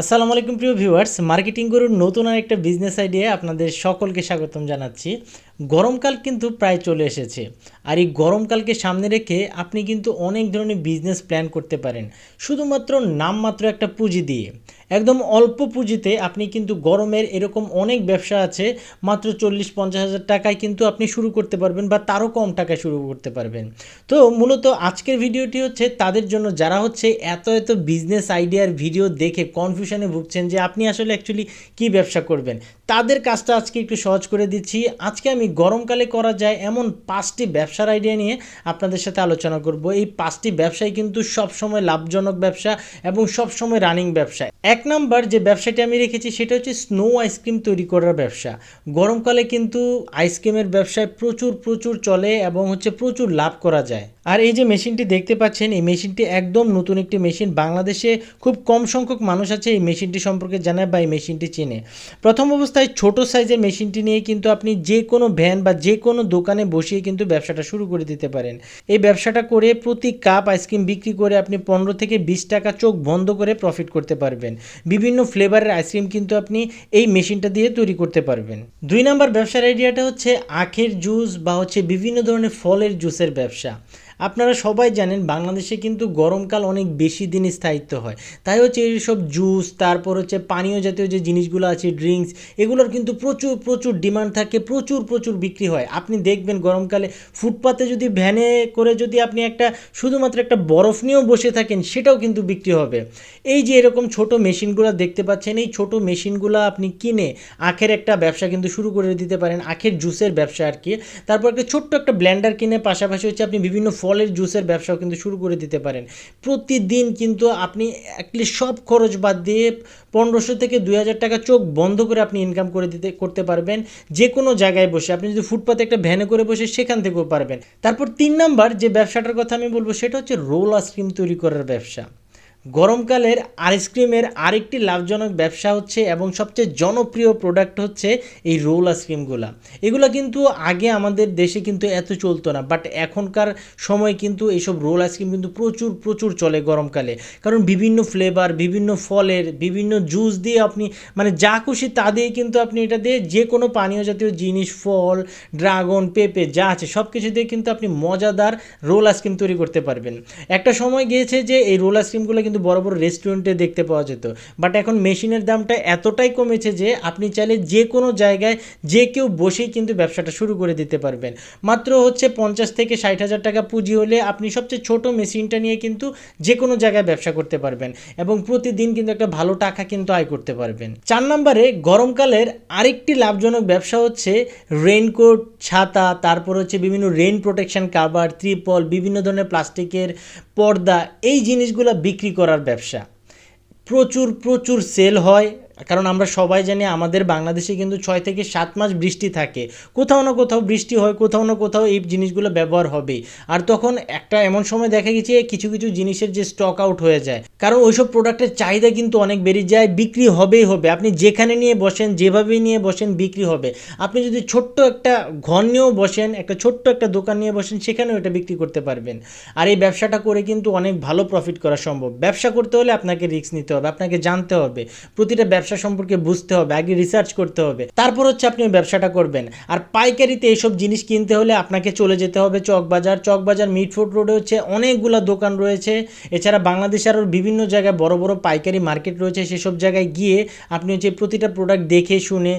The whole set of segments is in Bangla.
আসসালামু আলাইকুম প্রিয় ভিউয়ার্স, মার্কেটিং গুরুর নতুন আর একটা বিজনেস আইডিয়া আপনাদের সকলকে স্বাগতম জানাচ্ছি। গরমকাল কিন্তু প্রায় চলে এসেছে। আর এই গরমকালকে সামনে রেখে আপনি কিন্তু অনেক ধরনের বিজনেস প্ল্যান করতে পারেন। শুধুমাত্র নামমাত্র একটা পুঁজি দিয়ে। একদম অল্প পুঁজিতে আপনি কিন্তু গরমের এরকম অনেক ব্যবসা আছে, মাত্র চল্লিশ পঞ্চাশ হাজার টাকায় কিন্তু আপনি শুরু করতে পারবেন বা তারও কম টাকায় শুরু করতে পারবেন। তো মূলত আজকের ভিডিওটি হচ্ছে তাদের জন্য যারা হচ্ছে এত এত বিজনেস আইডিয়ার ভিডিও দেখে কনফিউশনে ভুগছেন যে আপনি আসলে অ্যাকচুয়ালি কী ব্যবসা করবেন। তাদের কাজটা আজকে একটু সহজ করে দিচ্ছি। আজকে আমি গরমকালে করা যায় এমন পাঁচটি ব্যবসার আইডিয়া নিয়ে আপনাদের সাথে আলোচনা করব। এই পাঁচটি ব্যবসায় কিন্তু সবসময় লাভজনক ব্যবসা এবং সবসময় রানিং ব্যবসা। এক নাম্বার যে ব্যবসাটি আমি রেখেছি সেটা হচ্ছে স্নো আইসক্রিম তৈরি করার ব্যবসা। গরমকালে কিন্তু আইসক্রিমের ব্যবসায় প্রচুর প্রচুর চলে এবং হচ্ছে প্রচুর লাভ করা যায়। আর এই যে মেশিনটি দেখতে পাচ্ছেন, এই মেশিনটি একদম নতুন একটি মেশিন। বাংলাদেশে খুব কম সংখ্যক মানুষ আছে এই মেশিনটি সম্পর্কে জানে বা এই মেশিনটি চেনে। প্রথম অবস্থায় ছোট সাইজের মেশিনটি নিয়ে কিন্তু আপনি যে কোনো ভ্যান বা যে কোনো দোকানে বসিয়ে কিন্তু ব্যবসাটা শুরু করে দিতে পারেন। এই ব্যবসাটা করে প্রতি কাপ আইসক্রিম বিক্রি করে আপনি পনেরো থেকে বিশ টাকা চোখ বন্ধ করে প্রফিট করতে পারবেন। বিভিন্ন ফ্লেভারের আইসক্রিম কিন্তু আপনি এই মেশিনটা দিয়ে তৈরি করতে পারবেন। দুই নাম্বার ব্যবসার আইডিয়াটা হচ্ছে আখের জুস বা হচ্ছে বিভিন্ন ধরনের ফলের জুসের ব্যবসা। আপনারা সবাই জানেন বাংলাদেশে কিন্তু গরমকাল অনেক বেশি দিন স্থায়িত্ব হয়। তাই হচ্ছে এইসব জুস তারপর হচ্ছে পানীয় জাতীয় যে জিনিসগুলো আছে ড্রিঙ্কস এগুলোর কিন্তু প্রচুর প্রচুর ডিমান্ড থাকে, প্রচুর প্রচুর বিক্রি হয়। আপনি দেখবেন গরমকালে ফুটপাতে যদি ভ্যানে করে যদি আপনি একটা, শুধুমাত্র একটা বরফ নিয়েও বসে থাকেন, সেটাও কিন্তু বিক্রি হবে। এই যে এরকম ছোট মেশিনগুলো দেখতে পাচ্ছেন, এই ছোট মেশিনগুলো আপনি কিনে আখের একটা ব্যবসা কিন্তু শুরু করে দিতে পারেন, আখের জুসের ব্যবসা আর কি। তারপর একটা ছোট্ট একটা ব্ল্যান্ডার কিনে পাশাপাশি হচ্ছে আপনি বিভিন্ন ফলের জুসের ব্যবসাও কিন্তু শুরু করে দিতে পারেন। প্রতিদিন কিন্তু আপনি অ্যাটলিস্ট সব খরচ বাদ দিয়ে পনেরোশো থেকে দুই হাজার টাকা চোখ বন্ধ করে আপনি ইনকাম করে দিতে, করতে পারবেন। যে কোনো জায়গায় বসে, আপনি যদি ফুটপাতে একটা ভ্যানে করে বসে সেখান থেকেও পারবেন। তারপর তিন নাম্বার যে ব্যবসাটার কথা আমি বলব, সেটা হচ্ছে রোল আইসক্রিম তৈরি করার ব্যবসা। গরমকালের আইসক্রিমের আরেকটি লাভজনক ব্যবসা হচ্ছে এবং সবচেয়ে জনপ্রিয় প্রোডাক্ট হচ্ছে এই রোল আইসক্রিমগুলো এগুলো কিন্তু আগে আমাদের দেশে কিন্তু এত চলতো না বাট এখনকার সময় কিন্তু এইসব রোল আইসক্রিম কিন্তু প্রচুর প্রচুর চলে গরমকালে। কারণ বিভিন্ন ফ্লেভার বিভিন্ন ফলের, বিভিন্ন জুস দিয়ে আপনি মানে যা খুশি তা দিয়ে কিন্তু আপনি এটা দিয়ে যে কোনো পানীয় জাতীয় জিনিস, ফল ড্রাগন পেঁপে, যা আছে সব কিছু দিয়ে কিন্তু আপনি মজাদার রোল আইসক্রিম তৈরি করতে পারবেন। একটা সময় গিয়েছে যে এই রোল আইসক্রিমগুলো কিন্তু বড় বড় রেস্টুরেন্টে দেখতে পাওয়া যেত। বাট এখন মেশিনের দামটা এতটাই কমেছে যে আপনি চাইলে যে কোনো জায়গায় যে কেউ বসেই কিন্তু ব্যবসাটা শুরু করে দিতে পারবেন। মাত্র হচ্ছে পঞ্চাশ থেকে ষাট হাজার টাকা পুঁজি হলে আপনি সবচেয়ে ছোট মেশিনটা নিয়ে কিন্তু যে কোনো জায়গায় ব্যবসা করতে পারবেন এবং প্রতিদিন কিন্তু একটা ভালো টাকা কিন্তু আয় করতে পারবেন। চার নম্বরে গরমকালের আরেকটি লাভজনক ব্যবসা হচ্ছে রেইনকোট ছাতা, তারপর হচ্ছে বিভিন্ন রেইন প্রোটেকশন কাভার ত্রিপল, বিভিন্ন ধরনের প্লাস্টিকের পর্দা এই জিনিসগুলো বিক্রি করার ব্যবসা। প্রচুর প্রচুর সেল হয়। কারণ আমরা সবাই জানি আমাদের বাংলাদেশে কিন্তু ছয় থেকে সাত মাস বৃষ্টি থাকে। কোথাও না কোথাও বৃষ্টি হয়, কোথাও না কোথাও এই জিনিসগুলো ব্যবহার হবে। আর তখন একটা এমন সময় দেখা গেছে কিছু কিছু জিনিসের যে স্টক আউট হয়ে যায়। কারণ ওইসব প্রোডাক্টের চাহিদা কিন্তু অনেক বেড়ে যায়, বিক্রি হবেই হবে। আপনি যেখানে নিয়ে বসেন যেভাবে নিয়ে বসেন, বিক্রি হবে। আপনি যদি ছোট্ট একটা ঘর নিয়েও বসেন, একটা ছোট্ট একটা দোকান নিয়ে বসেন, সেখানেও এটা বিক্রি করতে পারবেন। আর এই ব্যবসাটা করে কিন্তু অনেক ভালো প্রফিট করা সম্ভব। ব্যবসা করতে হলে আপনাকে রিস্ক নিতে হবে, আপনাকে জানতে হবে। প্রতিটা ব্যবসা সম্পর্কে বুঝতে হবে, আগে রিসার্চ করতে হবে। তারপর হচ্ছে আপনি ব্যবসাটা করবেন। আর পাইকারিতে এইসব জিনিস কিনতে হলে আপনাকে চলে যেতে হবে চকবাজার। চকবাজার মিটফোর্ট রোডে হচ্ছে অনেকগুলো দোকান রয়েছে। এছাড়া বাংলাদেশে আরও বিভিন্ন জায়গায় বড় বড় পাইকারি মার্কেট রয়েছে। সেসব জায়গায় গিয়ে আপনি হচ্ছে প্রতিটা প্রোডাক্ট দেখে, শুনে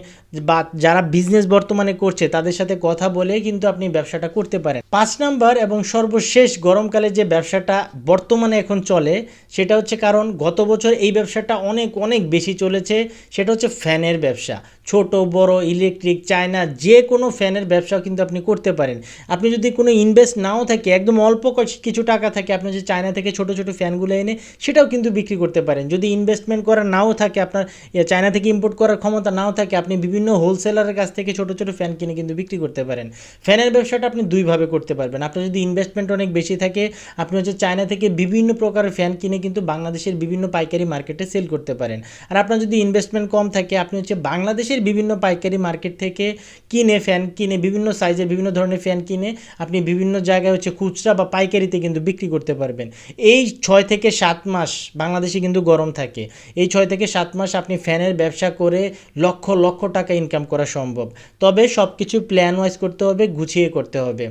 বা যারা বিজনেস বর্তমানে করছে তাদের সাথে কথা বলে কিন্তু আপনি ব্যবসাটা করতে পারেন। পাঁচ নাম্বার এবং সর্বশেষ গরমকালে যে ব্যবসাটা বর্তমানে এখন চলে, সেটা হচ্ছে কারণ গত বছর এই ব্যবসাটা অনেক অনেক বেশি চলেছে। সেটা হচ্ছে ফ্যানের ব্যবসা। ছোট, বড় ইলেকট্রিক চায়না যে কোনো ফ্যানের ব্যবসাও কিন্তু আপনি করতে পারেন। আপনি যদি কোনো ইনভেস্ট নাও থাকে, একদম অল্প কছ- কিছু টাকা থাকে, আপনি যে চায়না থেকে ছোট ছোট ফ্যানগুলো এনে সেটাও কিন্তু বিক্রি করতে পারেন। যদি ইনভেস্টমেন্ট করা নাও থাকে, আপনার চায়না থেকে ইম্পোর্ট করার ক্ষমতা নাও থাকে, আপনি বিভিন্ন হোলসেলারের কাছ থেকে ছোট ছোট ফ্যান কিনে কিন্তু বিক্রি করতে পারেন। ফ্যানের ব্যবসাটা আপনি দুইভাবে করতে পারবেন। আপনার যদি ইনভেস্টমেন্ট অনেক বেশি থাকে, আপনি হচ্ছে চায়না থেকে বিভিন্ন প্রকারের ফ্যান কিনে কিন্তু বাংলাদেশের বিভিন্ন পাইকারি মার্কেটে সেল করতে পারেন। আর আপনার যদি ইনভেস্টমেন্ট কম থাকে, আপনি হচ্ছে বাংলাদেশে বাংলাদেশের বিভিন্ন পাইকারি মার্কেট থেকে কিনে ফ্যান কিনে, বিভিন্ন সাইজের, বিভিন্ন ধরনের ফ্যান কিনে আপনি বিভিন্ন জায়গায় হচ্ছে খুচরা বা পাইকারিতে কিন্তু বিক্রি করতে পারবেন। এই ছয় থেকে সাত মাস বাংলাদেশে কিন্তু গরম থাকে। এই ছয় থেকে সাত মাস আপনি ফ্যানের ব্যবসা করে লক্ষ লক্ষ টাকা ইনকাম করা সম্ভব। তবে সব কিছু প্ল্যান ওয়াইজ করতে হবে, গুছিয়ে করতে হবে।